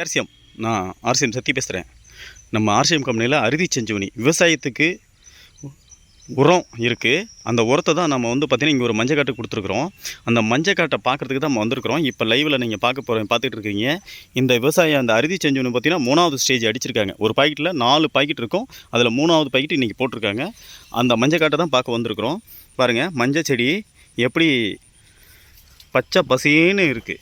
RCM. நான் RCM சத்தி பேசுகிறேன் நம்ம ஆர்சிஎம் கம்பெனியில் அறுதி செஞ்சுவனி. விவசாயத்துக்கு உரம் இருக்குது அந்த உரத்தை தான் நம்ம வந்து பார்த்திங்கன்னா இங்கே ஒரு மஞ்சக்காட்டு கொடுத்துருக்குறோம். அந்த மஞ்சக்காட்டை பார்க்குறதுக்கு தான் நம்ம வந்திருக்கிறோம். இப்போ லைவில் நீங்கள் பார்க்க போகிற பார்த்துட்டு இருக்கீங்க. இந்த விவசாயம் அந்த அறுதி செஞ்சவனு பார்த்திங்கன்னா மூணாவது ஸ்டேஜ் அடிச்சிருக்காங்க. ஒரு பாக்கெட்டில் நாலு பாக்கெட் இருக்கும். அதில் மூணாவது பாக்கெட் இன்றைக்கி போட்டிருக்காங்க. அந்த மஞ்சள் காட்டை தான் பார்க்க வந்திருக்கிறோம். பாருங்கள் மஞ்சள் செடி எப்படி பச்சை பசேன்னு இருக்குது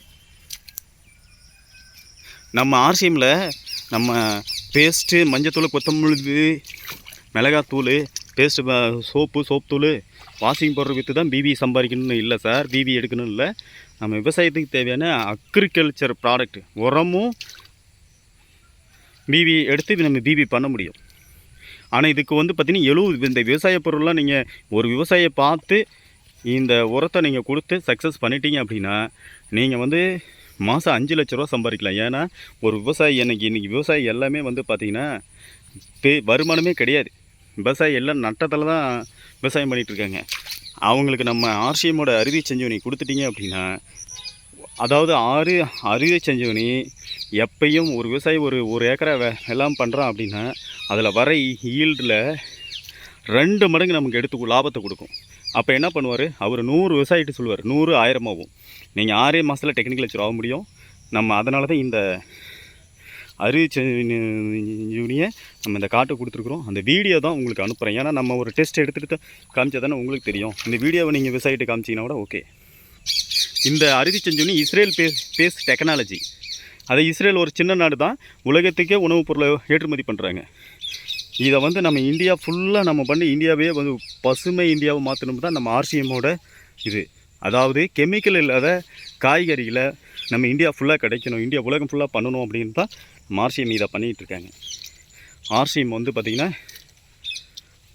நம்ம ஆர்சிஎம்மில் நம்ம பேஸ்ட்டு மஞ்சத்தூள் கொத்தமல்லி மிளகாத்தூள் பேஸ்ட்டு சோப்பு சோப்புத்தூள் தூள் வாஷிங் பவுடர் விற்று தான் பிபி சம்பாதிக்கணும்னு இல்லை சார். பிபி எடுக்கணும் இல்லை. நம்ம விவசாயத்துக்கு தேவையான அக்ரிகல்ச்சர் ப்ராடக்ட் உரமும் பிபி எடுத்து நம்ம பிபி பண்ண முடியும். ஆனால் இதுக்கு வந்து பார்த்திங்கன்னா எழுபது இந்த விவசாய பொருள்லாம் நீங்கள் ஒரு விவசாயியை பார்த்து இந்த உரத்தை நீங்கள் கொடுத்து சக்ஸஸ் பண்ணிட்டீங்க அப்படின்னா நீங்கள் வந்து மாதம் அஞ்சு லட்ச ரூபா சம்பாதிக்கலாம். ஏன்னா ஒரு விவசாயி எனக்கு இன்றைக்கி விவசாயி எல்லாமே வந்து பார்த்திங்கன்னா பே வருமானமே கிடையாது. விவசாயி எல்லாம் நட்டத்தில் தான் விவசாயம் பண்ணிகிட்ருக்காங்க அவங்களுக்கு நம்ம ஆர்சிஎம்மோட அறுதி செஞ்சவனி கொடுத்துட்டீங்க அப்படின்னா அதாவது ஆறு அறுதி செஞ்சவனி எப்பையும் ஒரு விவசாயி ஒரு ஒரு ஏக்கரை வே எல்லாம் பண்ணுறான் அப்படின்னா அதில் வர ஈல்டில் ரெண்டு மடங்கு நமக்கு எடுத்து லாபத்தை கொடுக்கும். அப்போ என்ன பண்ணுவார்? அவர் நூறு விவசாயிட்டு சொல்லுவார். நூறு ஆயிரமாகவும் நீங்கள் ஆறே மாதத்தில் டெக்னிக்கல் லெக்சர் ஆக முடியும். நம்ம அதனால தான் இந்த அறிவிச்சனியை நம்ம இந்த காட்டை கொடுத்துருக்குறோம். அந்த வீடியோ தான் உங்களுக்கு அனுப்புகிறேன் ஏன்னா நம்ம ஒரு டெஸ்ட் எடுத்துகிட்டு காமிச்சா தானே உங்களுக்கு தெரியும். இந்த வீடியோவை நீங்கள் விவசாயிட்டு காமிச்சிங்கன்னா கூட ஓகே இந்த அறுதி செஞ்சோனி இஸ்ரேல் பேஸ் பேஸ் டெக்னாலஜி அதை இஸ்ரேல் ஒரு சின்ன நாடு தான் உலகத்துக்கே உணவுப் பொருளை ஏற்றுமதி பண்ணுறாங்க இதை வந்து நம்ம இந்தியா ஃபுல்லாக நம்ம பண்ணி இந்தியாவே வந்து பசுமை இந்தியாவை மாற்றணும் தான் நம்ம ஆர்சிஎம்மோட இது. அதாவது கெமிக்கல் இல்லாத காய்கறிகளை நம்ம இந்தியா ஃபுல்லாக கிடைக்கணும் இந்தியா உலகம் ஃபுல்லாக பண்ணணும் அப்படின்னு தான் நம்ம ஆர்சிஎம் இதை பண்ணிகிட்டு இருக்காங்க. ஆர்சிஎம் வந்து பார்த்திங்கன்னா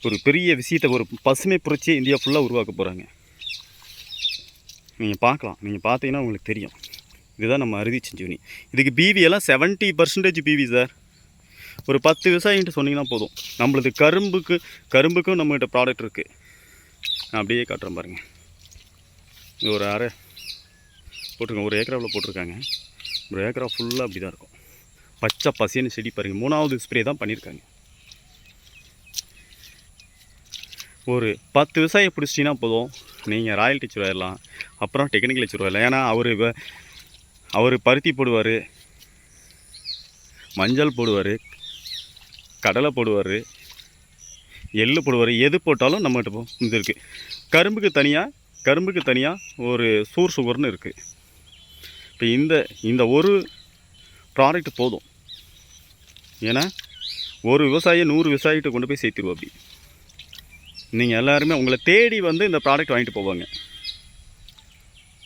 ஒரு பெரிய விஷயத்தை ஒரு பசுமை புரட்சியை இந்தியா ஃபுல்லாக உருவாக்க போகிறாங்க நீங்கள் பார்க்கலாம். நீங்கள் பார்த்தீங்கன்னா உங்களுக்கு தெரியும். இதுதான் நம்ம அறுதி செஞ்சுவனி இதுக்கு பிவி எல்லாம் செவன்ட்டி பர்சன்டேஜ் பிவி சார் ஒரு பத்து விவசாயின்ட்டு சொன்னீங்கன்னா போதும். நம்மளது கரும்புக்கு கரும்புக்கும் நம்மகிட்ட ப்ராடக்ட் இருக்குது நான் அப்படியே காட்டுறேன் பாருங்கள் இது ஒரு அரை போட்டிருக்கேன் ஒரு ஏக்கராவில் போட்டிருக்காங்க. ஒரு ஏக்கரா ஃபுல்லாக அப்படி தான் இருக்கும். பச்சை பசின்னு செடி பாருங்கள் மூணாவது ஸ்ப்ரே தான் பண்ணியிருக்காங்க. ஒரு பத்து விவசாயி பிடிச்சிட்டிங்கன்னா போதும். நீங்கள் ராயல்டி வரலாம் அப்புறம் டெக்னிக்கல் வச்சிருவாரில்ல ஏன்னா அவர் அவர் பருத்தி போடுவார். மஞ்சள் போடுவார். கடலை போடுவார் எள்ளு போடுவார் எது போட்டாலும் நம்மகிட்ட போ- இது இருக்குது கரும்புக்கு தனியாக கரும்புக்கு தனியாக ஒரு சூர் சுகர்னு இருக்குது இப்போ இந்த இந்த ஒரு ப்ராடக்ட் போதும். ஏன்னா ஒரு விவசாயி நூறு விவசாயிகிட்ட கொண்டு போய் சேர்த்துருவோம் அப்படி. நீங்கள் எல்லாருமே உங்களை தேடி வந்து இந்த ப்ராடக்ட் வாங்கிட்டு போவாங்க.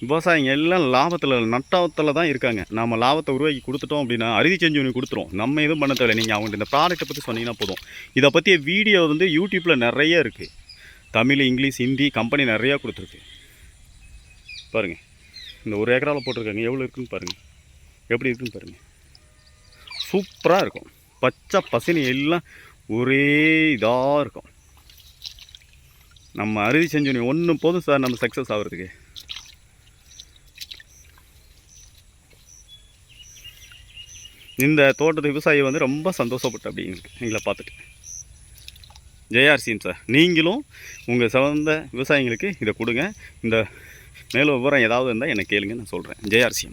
விவசாயிங்க எல்லாம் லாபத்தில் நட்டத்தில் தான் இருக்காங்க. நம்ம லாபத்தை உருவாக்கி கொடுத்துட்டோம் அப்படின்னா அறுதி செஞ்சு ஒன்று கொடுத்துரும். நம்ம எதுவும் பண்ண தேவையில்லை. நீங்கள் அவங்கள்ட்ட இந்த ப்ராடக்ட்டை பற்றி சொன்னீங்கன்னா போதும். இதை பற்றிய வீடியோ வந்து யூடியூப்பில் நிறைய இருக்குது தமிழ் இங்கிலீஷ் ஹிந்தி கம்பெனி நிறையா கொடுத்துருக்கு. பாருங்கள் இந்த ஒரு ஏக்கராவில் போட்டிருக்காங்க. எவ்வளோ இருக்குன்னு பாருங்கள் எப்படி இருக்குன்னு பாருங்கள் சூப்பராக இருக்கும். பச்சை பசினி எல்லாம் ஒரே இதாக இருக்கும். நம்ம அறுதி செஞ்சு ஒன்று போதும் சார். நம்ம சக்ஸஸ் ஆகிறதுக்கு. இந்த தோட்டத்து விவசாயி வந்து ரொம்ப சந்தோஷப்பட்டு அப்படிங்களுக்கு எங்களை பார்த்துட்டு. ஜெயார்சின் சார் நீங்களும் உங்கள் சிறந்த விவசாயிங்களுக்கு இதை கொடுங்க. இந்த மேலும் விவரம் ஏதாவது இருந்தால் எனக்கு கேளுங்க நான் சொல்கிறேன் ஜெயார்சியம்